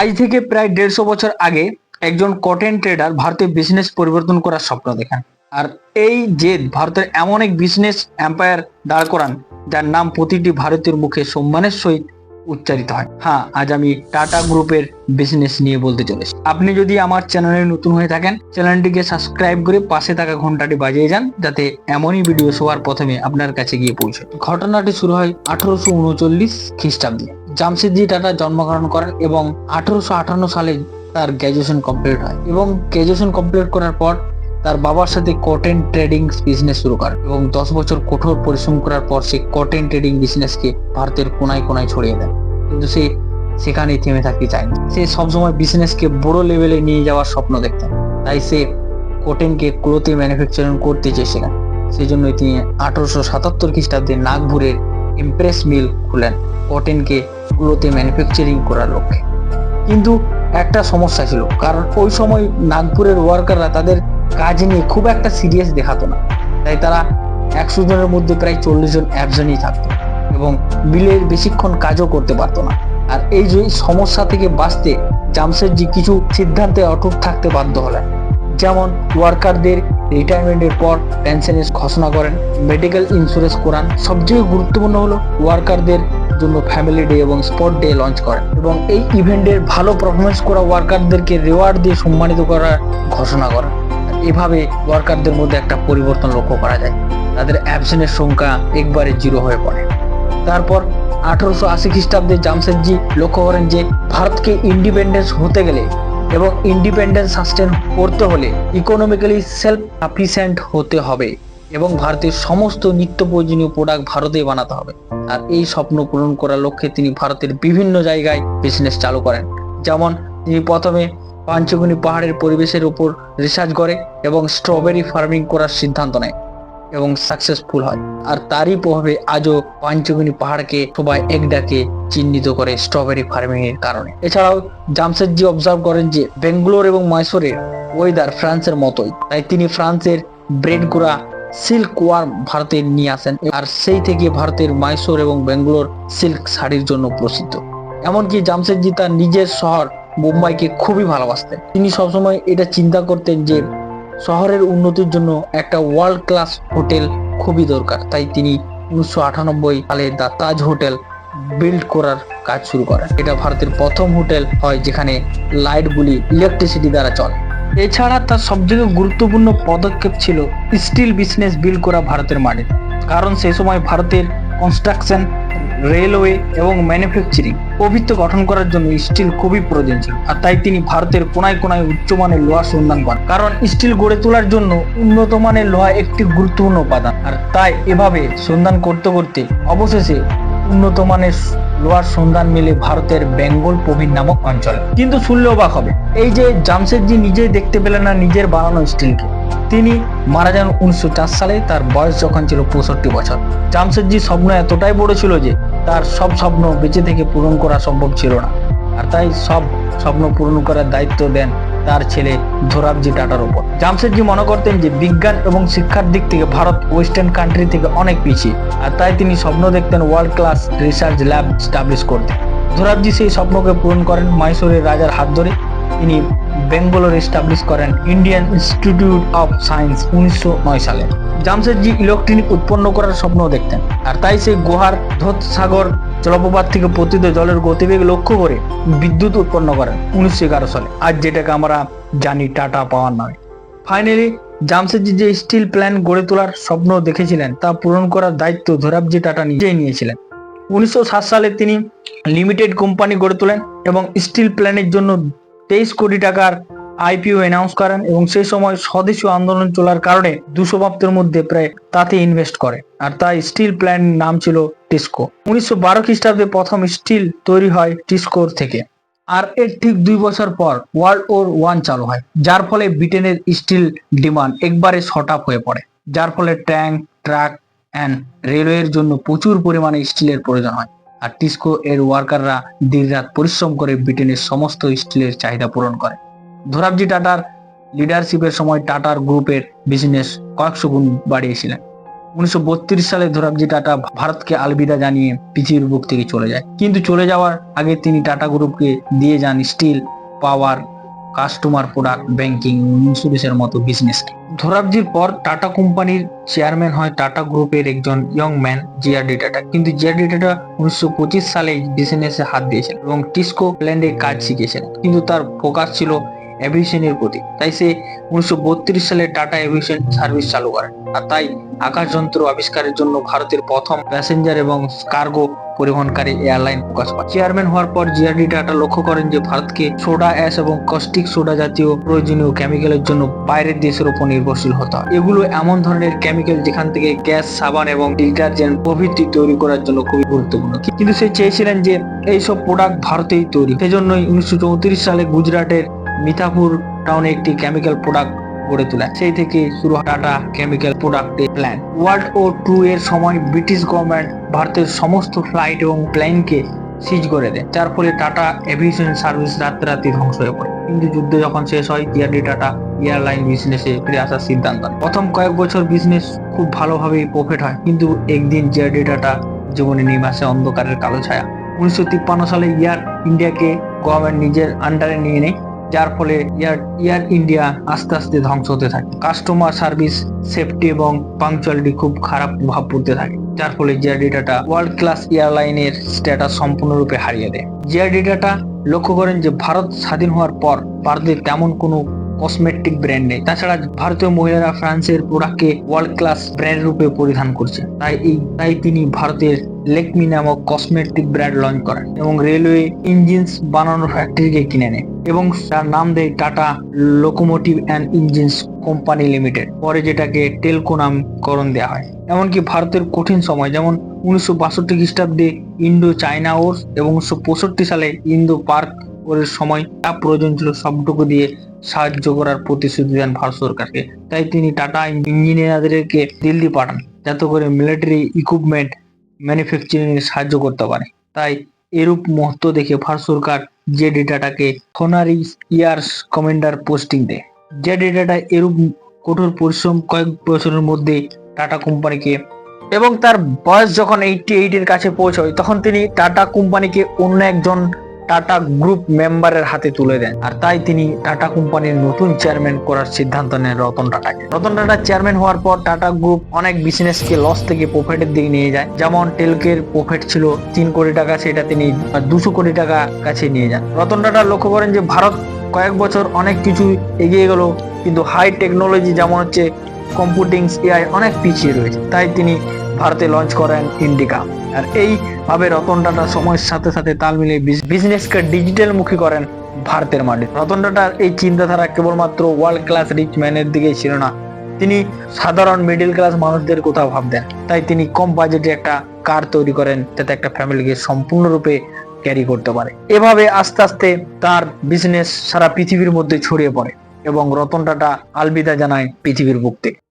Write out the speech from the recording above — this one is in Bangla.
আজ থেকে প্রায় দেড়শো বছর আগে একজন কটেন ট্রেডার ভারতে বিজনেস পরিবর্তন করার স্বপ্ন দেখেন। আর এই জেদ ভারতের এমন এক বিজনেস এম্পায়ার দাঁড় করান, যার নাম প্রতিটি ভারতীয় মুখে সম্মানের সহিত উচ্চারিত হয়। হ্যাঁ আজ আমি টাটা গ্রুপের বিজনেস নিয়ে বলতে চলেছি। আপনি যদি আমার চ্যানেলে নতুন হয়ে থাকেন চ্যানেলটিকে সাবস্ক্রাইব করে পাশে থাকা ঘন্টাটি বাজিয়ে যান, যাতে এমনই ভিডিও সবার প্রথমে আপনার কাছে গিয়ে পৌঁছে ঘটনাটি শুরু হয় আঠারোশো উনচল্লিশ খ্রিস্টাব্দে। জামশেদজি টাটা জন্মগ্রহণ করেন এবং আঠারোশো আটান্ন সালে তার গ্র্যাজুয়েশন কমপ্লিট হয় এবং গ্র্যাজুয়েশন কমপ্লিট করার পর তার বাবার সাথে কটেন ট্রেডিং বিজনেস শুরু করে এবং দশ বছর কঠোর পরিশ্রম করার পর সে কটেন ট্রেডিং বিজনেসকে ভারতের কোনায় কোনায় ছড়িয়ে দেয় কিন্তু সে সেখানেই থেমে থাকতে চায়নি সে সবসময় বিজনেসকে বড় লেভেলে নিয়ে যাওয়ার স্বপ্ন দেখতেন। তাই সে কটেনকে ক্লোথে ম্যানুফ্যাকচারিং করতে চেয়েছিলেন সেই জন্যই তিনি আঠারোশো সাতাত্তর খ্রিস্টাব্দে নাগপুরের ইমপ্রেস মিল খুলেন। কটেনকে ক্লোথে ম্যানুফ্যাকচারিং করার লক্ষ্যে। কিন্তু একটা সমস্যা ছিল, কারণ ওই সময় নাগপুরের ওয়ার্কাররা তাদের কাজ নিয়ে খুব একটা সিরিয়াস দেখাতো না। তাই তারা একশো জনের মধ্যে প্রায় চল্লিশ জন অ্যাবজেন্টই থাকতো এবং বিলের বেশিক্ষণ কাজও করতে পারতো না। আর এই যে সমস্যা থেকে বাঁচতে জামশেদজি কিছু সিদ্ধান্তে অটুট থাকতে বাধ্য হলেন। যেমন ওয়ার্কারদের রিটায়ারমেন্টের পর পেনশনের ঘোষণা করেন মেডিকেল ইন্স্যুরেন্স করান। সবচেয়ে গুরুত্বপূর্ণ হলো ওয়ার্কারদের জন্য ফ্যামিলি ডে এবং স্পট ডে লঞ্চ করেন এবং এই ইভেন্টের ভালো পারফরমেন্স করা ওয়ার্কারদেরকে রেওয়ার্ড দিয়ে সম্মানিত করার ঘোষণা করেন। এভাবে ওয়ার্কারদের মধ্যে একটা পরিবর্তন লক্ষ্য করা যায়। তাদের অ্যাবসেন্টের সংখ্যা একবারে জিরো হয়ে পড়ে। তারপর আঠারোশো আশি খ্রিস্টাব্দে জামশেদজি লক্ষ্য করেন যে ভারতকে ইন্ডিপেন্ডেন্স হতে গেলে এবং ইন্ডিপেন্ডেন্স সাস্টেন করতে হলে ইকোনমিক্যালি সেলফ সাফিসিয়েন্ট হতে হবে। এবং ভারতের সমস্ত নিত্য প্রয়োজনীয় প্রোডাক্ট ভারতে বানাতে হবে। আর এই স্বপ্ন পূরণ করার লক্ষ্যে তিনি ভারতের বিভিন্ন জায়গায় বিজনেস চালু করেন। যেমন তিনি প্রথমে পাঞ্চগুনি পাহাড়ের পরিবেশের উপর রিসার্চ করে এবং স্ট্রবেরি ফার্মিং করার সিদ্ধান্ত নেয় এবং সাকসেসফুল হয়। আর তারই প্রভাবে আজও পাঞ্চগুনি পাহাড়কে সবাই এক ডাকে চিহ্নিত করে স্ট্রবেরি ফার্মিং এর কারণে। এছাড়াও জামশেদজি অবজার্ভ করেন যে বেঙ্গালোর এবং ময়সুরের ওয়েদার ফ্রান্সের মতোই। তাই তিনি ফ্রান্সের ব্রেড গুড়া সিল্ক ওয়ার্ম ভারতে নিয়ে আসেন আর সেই থেকে ভারতের মাইসোর এবং বেঙ্গালোর সিল্ক শাড়ির জন্য প্রসিদ্ধ। এমনকি জামশেদজি তার নিজের শহর মুম্বাইকে খুবই ভালোবাসতেন। তিনি সবসময় এটা চিন্তা করতেন যে শহরের উন্নতির জন্য একটা ওয়ার্ল্ড ক্লাস হোটেল খুবই দরকার। তাই তিনি উনিশশো আটানব্বই সালে দ্য তাজ হোটেল বিল্ড করার কাজ শুরু করেন। এটা ভারতের প্রথম হোটেল হয় যেখানে লাইটগুলি ইলেকট্রিসিটি দ্বারা চলে। এছাড়া তার সবথেকে গুরুত্বপূর্ণ পদক্ষেপ ছিল স্টিল বিজনেস বিল করা ভারতের মাটিতে কারণ সেই সময় ভারতের কনস্ট্রাকশন রেলওয়ে এবং ম্যানুফ্যাকচারিং প্রবৃত্তি গঠন করার জন্য স্টিল খুবই প্রয়োজন ছিল। আর তাই তিনি ভারতের কোনায় কোনায় উচ্চমানের লোহা সন্ধান করেন কারণ স্টিল গড়ে তোলার জন্য উন্নত মানের লোহা একটি গুরুত্বপূর্ণ উপাদান। আর তাই এভাবে সন্ধান করতে করতে অবশেষে উন্নত মানের লোহার সন্ধান মিলে ভারতের বেঙ্গল প্রবীণ নামক অঞ্চলে। কিন্তু শুনলে অবাক হবে। এই যে জামশেদজি নিজেই দেখতে পেলেন না নিজের বানানো স্টিলকে। তিনি মারা যান উনিশশো চার সালে, তার বয়স যখন ছিল পঁয়ষট্টি বছর। জামশেদজি স্বপ্ন এতটাই বড় ছিল যে, তার সব স্বপ্ন বেঁচে থেকে পূরণ করা সম্ভব ছিল না। আর তাই সব স্বপ্ন পূরণ করার দায়িত্ব দেন তার ছেলে ধোরাবজি টাটার উপর জামশেদজি মনে করতেন যে বিজ্ঞান এবং শিক্ষার দিক থেকে ভারত ওয়েস্টার্ন কান্ট্রি থেকে অনেক পিছিয়ে, আর তাই তিনি স্বপ্ন দেখতেন world class research lab establish করতে। ধোরাবজি সেই স্বপ্নকে পূরণ করেন মাইসোরের রাজার হাত ধরে। তিনি বেঙ্গালোর এস্টাবলিশ করেন ইন্ডিয়ান ইনস্টিটিউট অফ সায়েন্স উনিশশো নয় সালে। জামশেদজি ইলেকট্রনিক উৎপন্ন করার স্বপ্ন দেখতেন, আর তাই সেই গুহার ধোত সাগর জলপ্রপাত থেকে পতিত জলের গতিবেগ লক্ষ্য করে বিদ্যুৎ উৎপন্ন করেন উনিশশো এগারো সালে। আজ যেটাকে আমরা জানি টাটা পাওয়ার নয় ফাইনালি জামশেদজি যে স্টিল প্ল্যান গড়ে তোলার স্বপ্ন দেখেছিলেন, তা পূরণ করার দায়িত্ব ধোরাবজি টাটা নিজেই নিয়েছিলেন। উনিশশো সাত সালে তিনি লিমিটেড কোম্পানি গড়ে তোলেন এবং স্টিল প্ল্যানের জন্য তেইশ কোটি টাকার আইপিও অ্যানাউন্স করেন এবং সেই সময় স্বদেশীয় আন্দোলন চলার কারণে দুশো মধ্যে প্রায় তাতে ইনভেস্ট করে। আর তাই স্টিল প্ল্যান্ট নাম ছিল টিস্কো উনিশশো বারো খ্রিস্টাব্দে প্রথম স্টিল তৈরি হয় টিস্কোর থেকে। আর এর ঠিক দুই বছর পর ওয়ার্ল্ড ওয়ার ওয়ান চালু হয়, যার ফলে ব্রিটেনের স্টিল ডিমান্ড একবারে শর্ট আপ হয়ে পড়ে, যার ফলে ট্যাঙ্ক ট্রাক অ্যান্ড রেলওয়ের জন্য প্রচুর পরিমাণে স্টিলের প্রয়োজন হয়। আর টিস্কো এর ওয়ার্কাররা দিনরাত পরিশ্রম করে ব্রিটেনের সমস্ত স্টিলের চাহিদা পূরণ করে। ধোরাবজি টাটার লিডারশিপের সময় টাটার গ্রুপের বিজনেস কয়েকশো গুণ বাড়িয়েছিলেন। উনিশশো সালে ধোরাবজি টাটা ভারতকে আলবিদা জানিয়ে পৃথিবীর বুক থেকে চলে যায়। কিন্তু চলে যাওয়ার আগে তিনি টাটা গ্রুপকে দিয়ে যান steel power customer product banking ইন্স্যুরেন্সের মতো বিজনেস ধোরাবজির পর টাটা কোম্পানির চেয়ারম্যান হয় টাটা গ্রুপের একজন ইয়ং ম্যান জিআরডি টাটা কিন্তু জিআরডি টাটা উনিশশো সালে বিজনেসে হাত দিয়েছেন এবং টিস্কো প্ল্যান্ডে কাজ শিখেছেন কিন্তু তার ফোকাস ছিল এভিয়েশনের প্রতি তাই সে উনিশশো বত্রিশ সালে টাটা এভিয়েশন সার্ভিস চালু করেন আর তাই আকাশযন্ত্র আবিষ্কারের জন্য ভারতের প্রথম প্যাসেঞ্জার এবং কার্গো পরিবহনকারী এয়ারলাইন প্রকাশ পায়। চেয়ারম্যান হওয়ার পর জিআরডি টাটা লক্ষ্য করেন যে ভারতকে সোডা অ্যাশ এবং কস্টিক সোডা জাতীয় প্রয়োজনীয় কেমিক্যালের জন্য বাইরের দেশের উপর নির্ভরশীল হতে হয়। এগুলো এমন ধরনের কেমিক্যাল যেখান থেকে গ্যাস, সাবান এবং ডিটারজেন্ট প্রভৃতি তৈরি করার জন্য খুবই গুরুত্বপূর্ণ। কিন্তু সে চেয়েছিলেন যে এইসব প্রোডাক্ট ভারতেই তৈরি। সেজন্যই উনিশশো চৌত্রিশ সালে গুজরাটের মিঠাপুর টাউনে একটি কেমিক্যাল প্রোডাক্ট গড়ে তোলেন সেই থেকে শুরু টাটা কেমিক্যাল প্রোডাক্টের প্ল্যান ওয়ার্ল্ড ও টু এর সময় ব্রিটিশ গভর্নমেন্ট ভারতের সমস্ত ফ্লাইট এবং প্লেনকে সিজ করে দেয়। যার ফলে টাটা এভিয়েশন সার্ভিস রাতারাতি ধ্বংস হয়ে পড়ে। কিন্তু যুদ্ধ যখন শেষ হয় জিআরডি টাটা এয়ারলাইন বিজনেসে ফিরে আসার সিদ্ধান্ত প্রথম কয়েক বছর বিজনেস খুব ভালোভাবেই প্রফিট হয়, কিন্তু একদিন জিআরডি টাটা জীবনে নেমে আসে অন্ধকারের কালো ছায়া। উনিশশো তিপ্পান্ন সালে ইয়ার ইন্ডিয়াকে গভর্নমেন্ট নিজের আন্ডারে নিয়ে নেয়। যার ফলে এয়ার এয়ার ইন্ডিয়া আস্তে আস্তে ধ্বংস হতে থাকে। কাস্টমার সার্ভিস সেফটি এবং পাংচুয়ালিটি খুব খারাপ প্রভাব পড়তে থাকে, যার ফলে জিয়ার ডেটাটা ওয়ার্ল্ড ক্লাস এয়ারলাইনের স্ট্যাটাস সম্পূর্ণরূপে হারিয়ে দেয়। জিয়ার ডেটাটা লক্ষ্য করেন যে ভারত স্বাধীন হওয়ার পর ভারতের তেমন কোনো কসমেটিক ব্র্যান্ড নেই। তাছাড়া ভারতীয় মহিলারা ফ্রান্সের প্রোডাক্টকে ওয়ার্ল্ড ক্লাস ব্র্যান্ড রূপে পরিধান করছে তাই এই, তাই তিনি ভারতের লেকমি নামক কসমেটিক ব্র্যান্ড লঞ্চ করেন এবং রেলওয়ে ইঞ্জিনস বানানোর ফ্যাক্টরিকে কিনে নেয় এবং তার নাম দেয় Tata locomotive and engines company limited পরে যেটাকে টেলকো নামকরণ দেওয়া হয়। এমনকি ভারতের কঠিন সময়, যেমন উনিশশো বাষট্টি খ্রিস্টাব্দে ইন্ডো চায়না ওর এবং উনিশশো পঁয়ষট্টি সালে ইন্দো পার্ক ওরের সময় যা প্রয়োজন ছিল সবটুকু দিয়ে সাহায্য করার প্রতিশ্রুতি দেন ভারত সরকারকে। তাই তিনি টাটা ইঞ্জিনিয়ারদেরকে দিল্লি পাঠান, যাতে করে মিলিটারি ইকুইপমেন্ট ম্যানুফ্যাকচারিং এ সাহায্য করতে পারে। তাই এরূপ মহত্ব দেখে ভারত সরকার যে ডেটাটাকে থোনারি ইয়ার্স কমান্ডার পোস্টিং দেয়। যে ডেটাটা এরূপ কঠোর পরিশ্রম কয়েক বছরের মধ্যে টাটা কোম্পানিকে এবং তার বয়স যখন এইটি এইটের কাছে পৌঁছয়, তখন তিনি টাটা কোম্পানিকে অন্য একজন টাটা গ্রুপ মেম্বারের হাতে তুলে দেন। আর তাই তিনি টাটা কোম্পানির নতুন চেয়ারম্যান করার সিদ্ধান্ত নেন রতন টাটাকে। রতন টাটা চেয়ারম্যান হওয়ার পর টাটা গ্রুপ অনেক বিজনেসকে লস থেকে প্রফিটের দিকে নিয়ে যায়। যেমন টেলকের প্রফিট ছিল তিন কোটি টাকা, সেটা তিনি দুশো কোটি টাকা কাছে নিয়ে যান। রতন টাটা লক্ষ্য করেন যে ভারত কয়েক বছর অনেক কিছু এগিয়ে গেল, কিন্তু হাই টেকনোলজি যেমন হচ্ছে কম্পিউটিং এআই অনেক পিছিয়ে রয়েছে। তাই তিনি ভারতে লঞ্চ করেন ইন্ডিকা আর এইভাবে রতন টাটা সময়ের সাথে সাথে তাল মিলিয়ে বিজনেসকে ডিজিটাল মুখী করেন ভারতের মাঠে রতন টাটার এই চিন্তাধারা কেবলমাত্র ওয়ার্ল্ড ক্লাস রিচ ম্যানের দিকেই ছিল না। তিনি সাধারণ মিডল ক্লাস মানুষদের কোথাও ভাবতেন। তাই তিনি কম বাজেটে একটা কার তৈরি করেন, যাতে একটা ফ্যামিলিকে সম্পূর্ণরূপে ক্যারি করতে পারে। এভাবে আস্তে আস্তে তার বিজনেস সারা পৃথিবীর মধ্যে ছড়িয়ে পড়ে এবং রতন টাটা আলবিদা জানায় পৃথিবীর বুক থেকে